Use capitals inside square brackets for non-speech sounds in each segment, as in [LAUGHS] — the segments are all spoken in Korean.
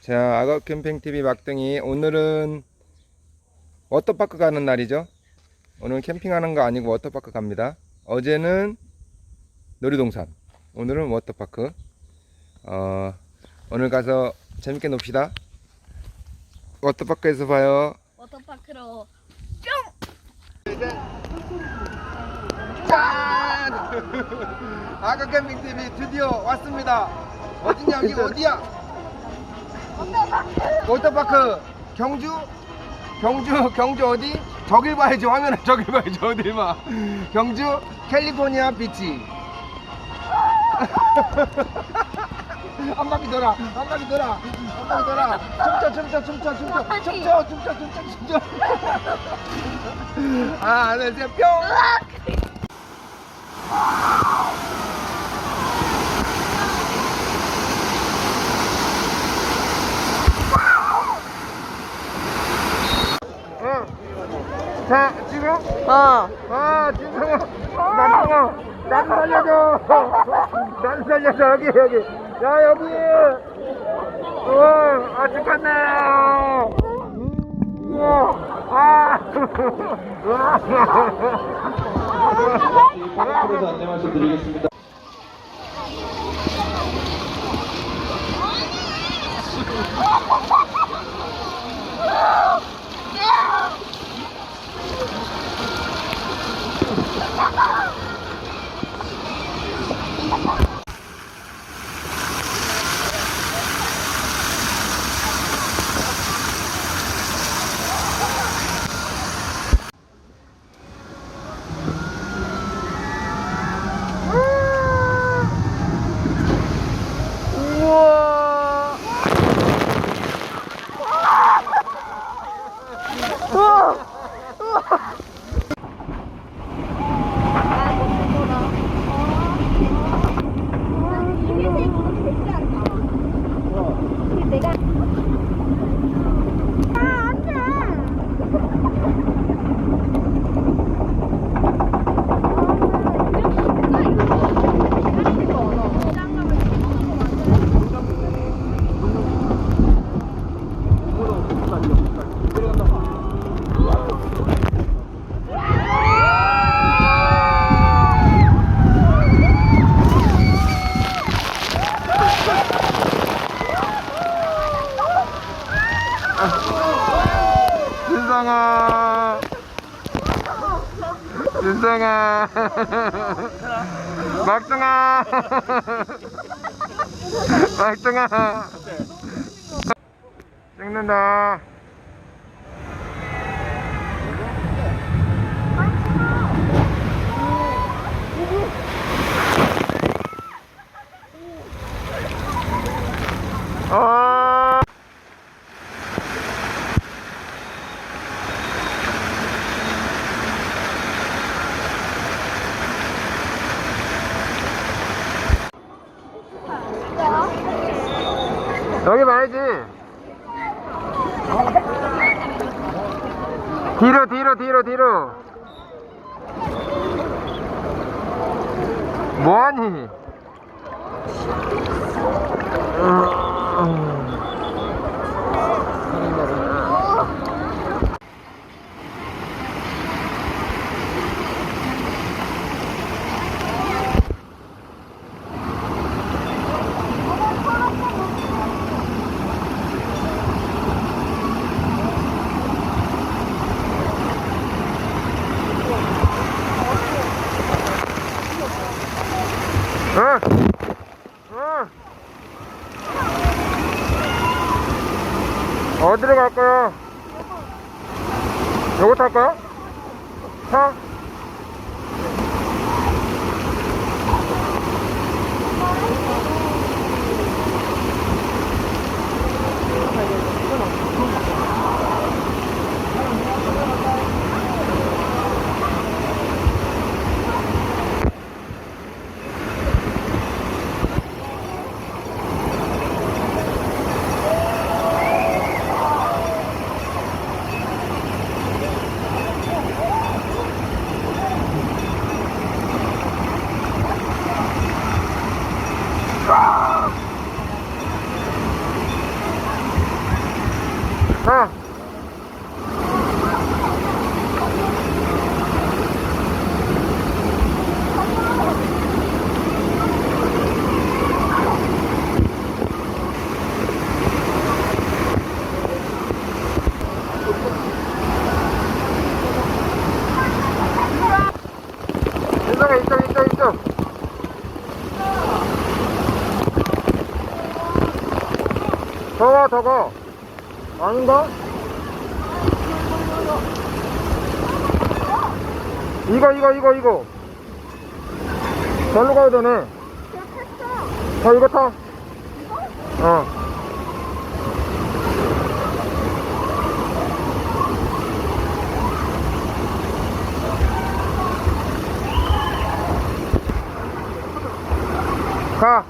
자, 악어 캠핑 TV 막둥이 오늘은 워터파크 가는 날이죠. 오늘 캠핑하는 거 아니고 워터파크 갑니다. 어제는 놀이동산, 오늘은 워터파크. 어, 오늘 가서 재밌게 놉시다. 워터파크에서 봐요. 워터파크로 짠! [LAUGHS] 악어 캠핑 TV 드디어 왔습니다. 어디냐 여기 어디야? 워터파크 경주? 경주 경주 어디? 저길 봐야지 화면에 [LAUGHS] 저길 봐야지 어딜 봐. 경주 캘리포니아 비치. [LAUGHS] 한 바퀴 돌아 한 바퀴 돌아 한 바퀴 돌아. 춤춰 춤춰 춤춰 춤춰. 춤춰 춤춰 춤춰 춤춰. [LAUGHS] 하나 둘셋뿅 자 지금 어 아, 진성아, 남성아, 난 살려줘. 난 살려줘, 여기, 여기. 야, 여기. 우와, 아, 죽겠네. 우와, 아. 앞으로도 안내 말씀드리겠습니다. 진성아. 진성아. 막둥아. 막둥아. 찍는다. 어. 여기 봐야지. 뒤로 뒤로 뒤로 뒤로. 뭐하니? 어? 어? 어디로 갈까요? 요거 탈까요? 차? 이거 이거 절로 가야 되네 어 이거 타 어. 가.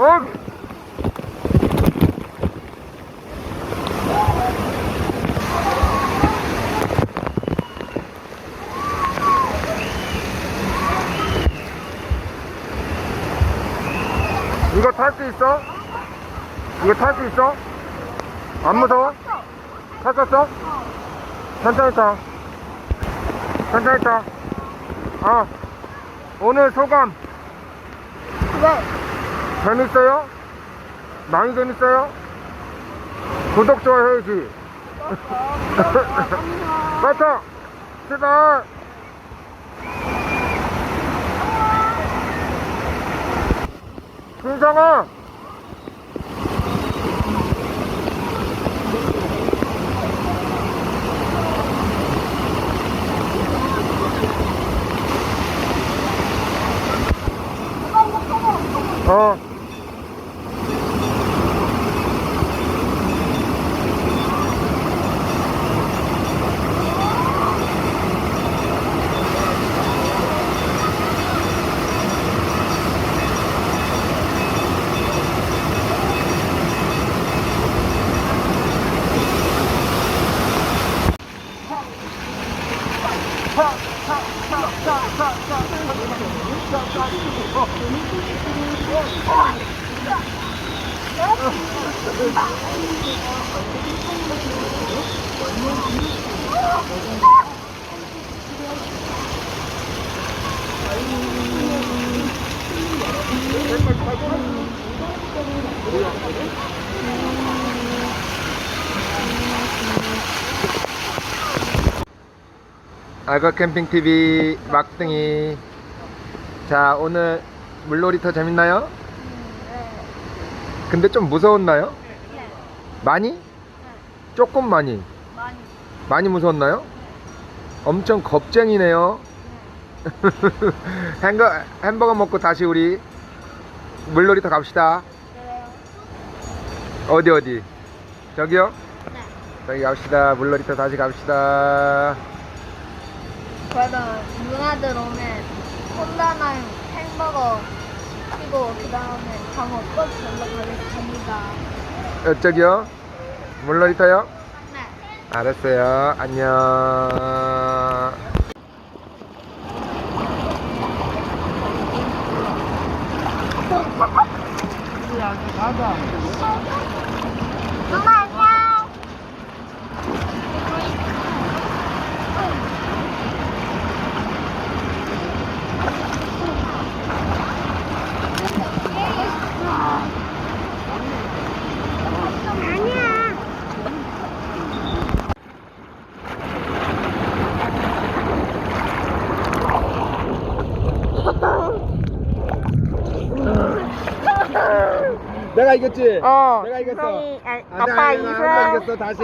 어? 이거 탈 수 있어? 이거 탈 수 있어? 안 무서워? 탔었어? 천천히 타. 천천히 타. 아, 오늘 소감 네. 재밌어요? 많이 재밌어요? 구독, 좋아요 해야지. 맞다! [LAUGHS] 출발! 준성 알거 캠핑 TV 막둥이. 자, 오늘 물놀이터 재밌나요? 근데 좀 무서웠나요? 네. 많이? 조금 많이. 많이. 많이 무서웠나요? 엄청 겁쟁이네요. [LAUGHS] 햄버, 햄버거 먹고 다시 우리 물놀이터 갑시다. 어디 어디? 저기요? 네. 저기 갑시다. 물놀이터 다시 갑시다. 그래도 누나들 오면 혼다랑 햄버거 시고 그 다음에 다 먹고 절로 가겠습니다. 이쪽이요? 물놀이터요? 네. 알았어요. 안녕. 누나 안녕. 아니야. 내가 이겼지? 어. 내가 이겼어. 형이, 아, 아, 아빠 나, 이승. 나 한번 이겼어. 다시.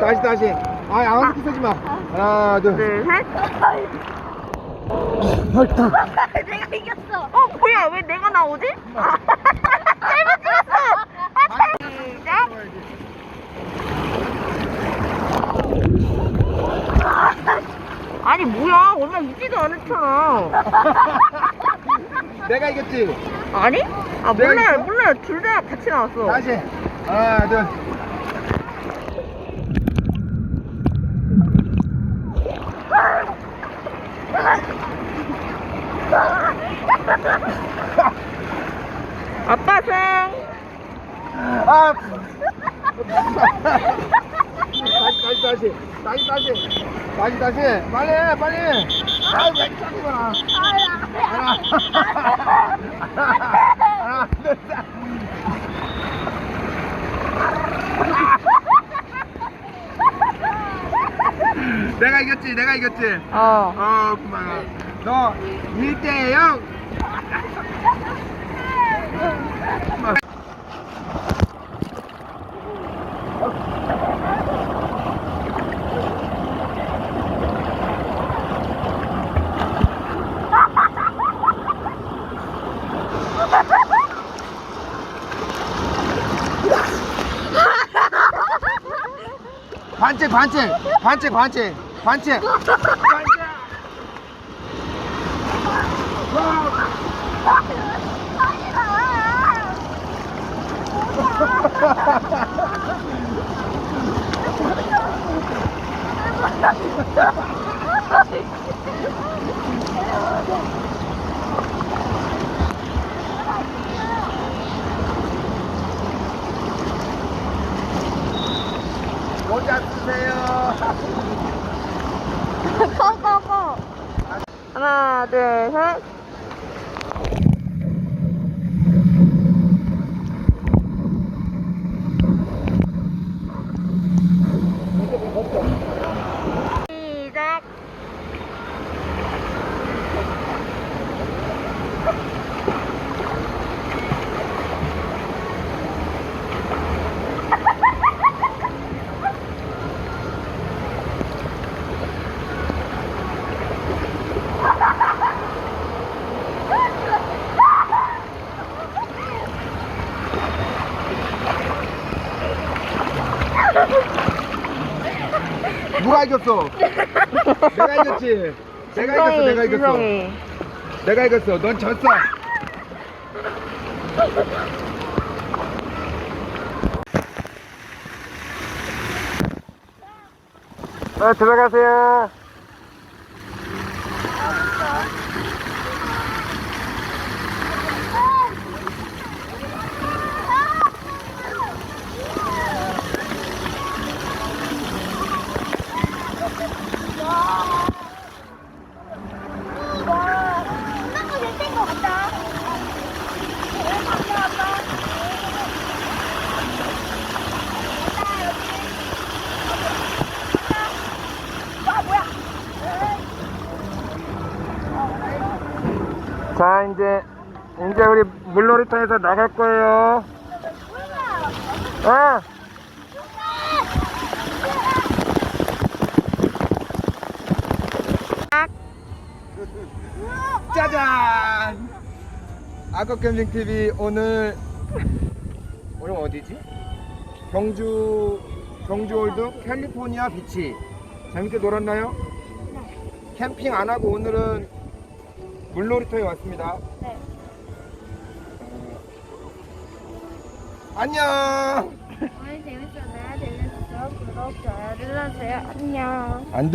다시 다시. 아, 아무 쓰지 마. 하나, 둘. 둘, 셋. 헐다. 내가 이겼어. 어, 뭐야? 왜 내가 나오지? 잘못 들었어. 아, 시작. 아니 뭐야? 얼마 있지도 않았잖아. 내가 이겼지? 아니? 아 몰라요, 이겼어? 몰라요. 둘 다 같이 나왔어. 다시. 하나, 둘. 아빠 생. 아! 다시, 다시, 다시. 다시, 다시. 다시, 다시. 빨리 해, 빨리. 아, 왜 이렇게 하 [LAUGHS] 내가 이겼지 내가 이겼지? 어. 어 고마워 너 1대 0 반칙 반칙 반칙 반칙 반칙. 쓰세요 고고고. [LAUGHS] 하나, 둘, 셋. 시작. 누가 이겼어? 내가 이겼지. 내가 이겼어 내가 이겼어. 지성이. 내가 이겼어. 넌 졌어. 아 들어가세요 와, 끝난 거 됐던 것 같다. 오, 갔다 왔다. 와, 뭐야? 자 이제 이제 우리 물놀이터에서 나갈 거예요 어 짜잔 악어 캠핑 TV 오늘 오늘 어디지? 경주 경주월드 캘리포니아 비치 재밌게 놀았나요? 캠핑 안 하고 오늘은 물놀이터에 왔습니다. 네. 안녕. 오늘 재밌었나요? 재밌었어요? 구독, 좋아요 눌러주세요. 안녕. 안